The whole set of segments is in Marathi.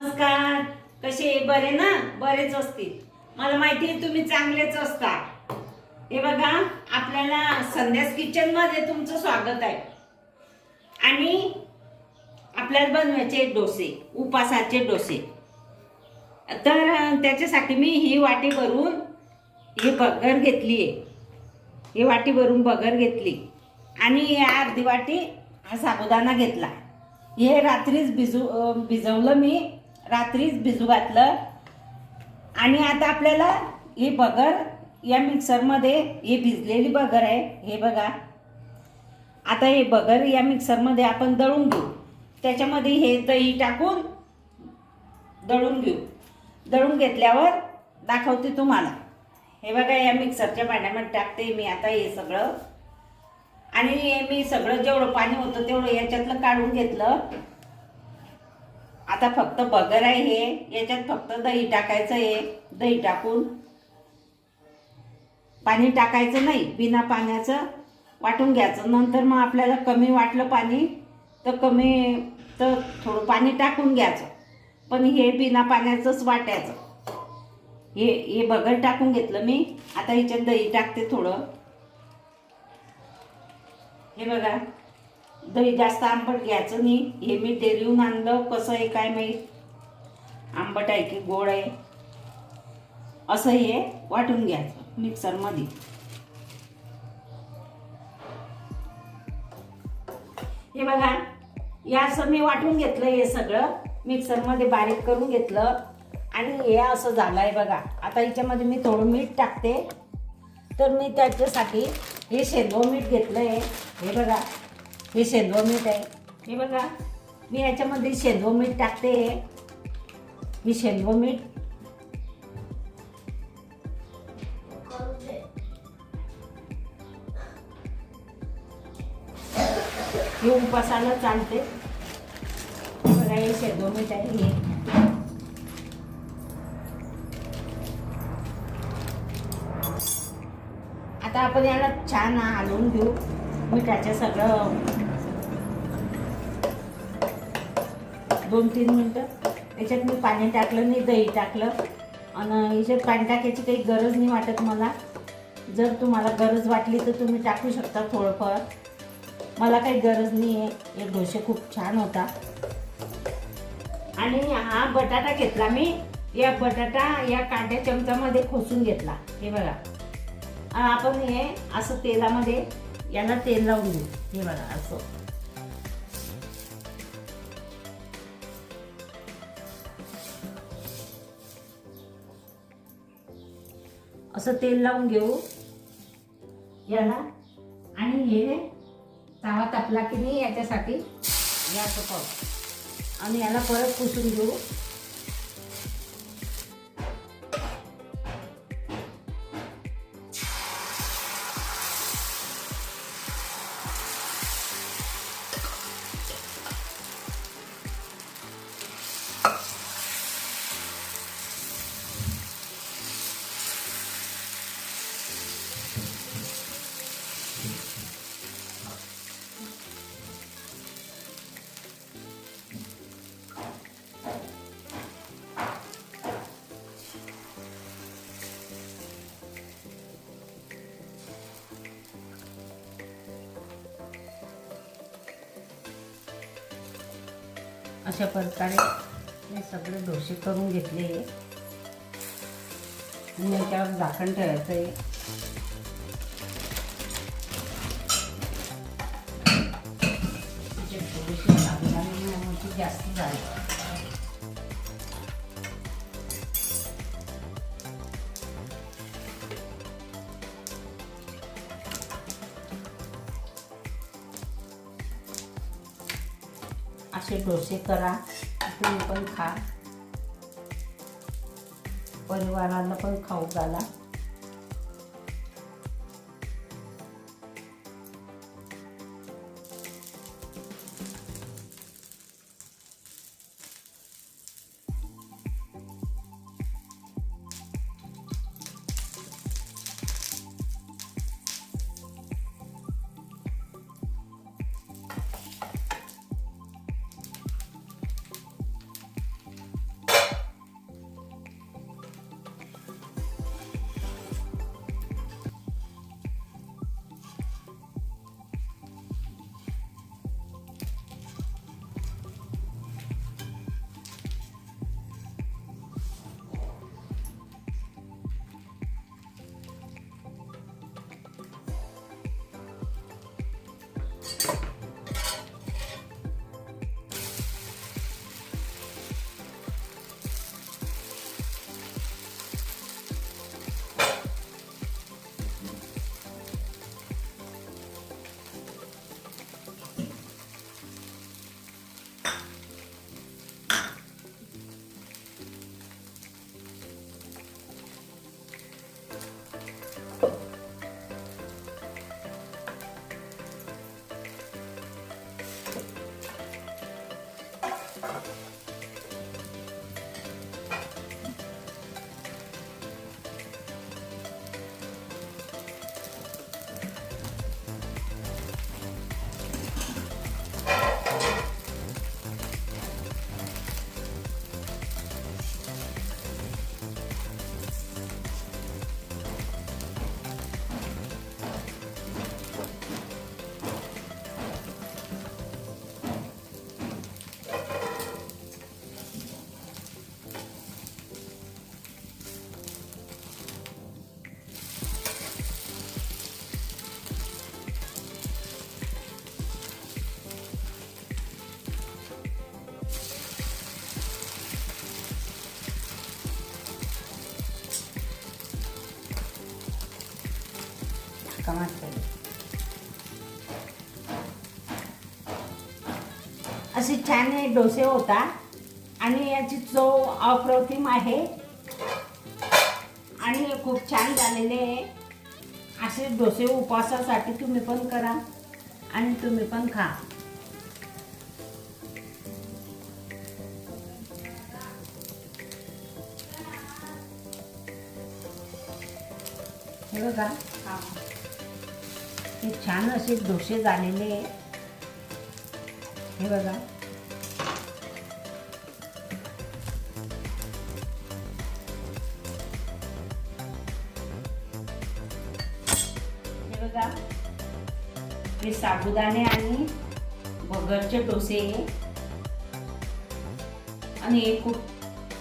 नमस्कार. कसे बरे ना? बरेच असतील. मला माहिती आहे तुम्ही चांगलेच असता हे बघा आपल्याला संध्यास किचनमध्ये तुमचं स्वागत आहे. आणि आपल्याला बनवायचे डोसे उपासाचे डोसे. तर त्याच्यासाठी मी ही वाटी भरून ही बगर घेतली आहे. ही वाटी भरून बगर घेतली. आणि अर्धी वाटी हा साबुदाणा घेतला. हे रात्रीच भिजू भिजवलं मी. रात्रीच भिजू घातलं. आणि आता आपल्याला ही बगर या मिक्सरमध्ये ही भिजलेली बगर आहे. हे बघा. आता हे बगर या मिक्सरमध्ये आपण दळून घेऊ. त्याच्यामध्ये हे दही टाकून दळून घेऊ. दळून घेतल्यावर दाखवते तुम्हाला. हे बघा या मिक्सरच्या भांड्यामध्ये टाकते मी आता हे सगळं. आणि मी सगळं जेवढं पाणी होतं तेवढं याच्यातलं काढून घेतलं. आता फक्त बगर आहे हे. याच्यात फक्त दही टाकायचं आहे. दही टाकून. पाणी टाकायचं नाही. बिना पाण्याचं वाटून घ्यायचं. नंतर मग आपल्याला कमी वाटलं पाणी तर कमी तर थोडं पाणी टाकून घ्यायचं. पण हे बिना पाण्याचंच वाटायचं. हे हे बगर टाकून घेतलं मी. आता ह्याच्यात दही टाकते थोडं. हे बघा. दही जास्त आंबट घ्यायचं नाही. हे मी डेरीहून आणलं. कसं आहे काय माहीत? आंबट आहे की गोड आहे? असं हे वाटून घ्यायचं मिक्सरमध्ये. हे बघा या असं मी वाटून घेतलं हे सगळं. मिक्सरमध्ये बारीक करून घेतलं. आणि हे असं झालं आहे बघा. आता याच्यामध्ये मी थोडं मीठ टाकते. तर मी त्याच्यासाठी हे शेंदव मीठ घेतलं आहे हे बघा. हे शेंदव मीठ आहे. हे बघा मी याच्यामध्ये शेंदव मीठ टाकते. हे शेंदव मीठ. हे उपासाला चालते. हे बघा हे शेंदव मीठ आहे हे. आता आपण याला छान हलवून घेऊ. मिठाच्या सगळं. दोन तीन मिनटं. याच्यात मी पाणी टाकलं नाही दही टाकलं. आणि याच्यात पाणी टाकायची काही गरज नाही वाटत मला. जर तुम्हाला गरज वाटली तर तुम्ही टाकू शकता थोडंफार. मला काही गरज नाही आहे. हे डोसे खूप छान होता. आणि हा बटाटा घेतला मी. या बटाटा या कांद्या चमचामध्ये खोसून घेतला. हे बघा. आपण हे असं तेलामध्ये याला तेल लावून घेऊ. हे बघा असं. असं तेल लावून घेऊ. याला. आणि हे तावा तापला की नाही याच्यासाठी. हे असं पाहू आणि याला परत पुसून घेऊ. अशा प्रकारे मी सगळे डोसे करून घेतले आहे आणि याच्यावर झाकण ठेवायचं आहे जास्त झाली. असे डोसे करा तुम्ही पण खा. परिवाराला पण खाऊ घाला. झटका असे छान हे डोसे होता आणि याची चव अप्रतिम आहे. आणि हे खूप छान झालेले आहे. असे डोसे उपवासासाठी तुम्ही पण करा आणि तुम्ही पण खा. बघा. हे छान असे डोसे झालेले हे बघा. हे बघा. हे साबुदाणे आणि बगरचे डोसे. आणि हे खूप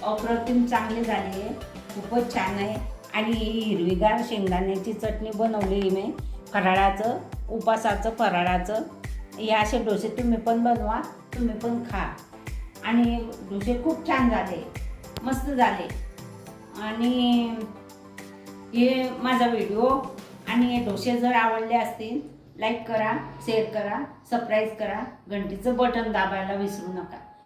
अप्रतिम चांगले झाले. खूपच छान आहे. आणि हिरवीगार शेंगदाण्याची चटणी बनवली मी. फराळाचं उपासाचं फराळाचं. हे असे डोसे तुम्ही पण बनवा तुम्ही पण खा. आणि डोसे खूप छान झाले मस्त झाले. आणि हे माझा व्हिडिओ. आणि हे डोसे जर आवडले असतील लाईक करा शेअर करा सबस्क्राईब करा. घंटीचं बटन दाबायला विसरू नका.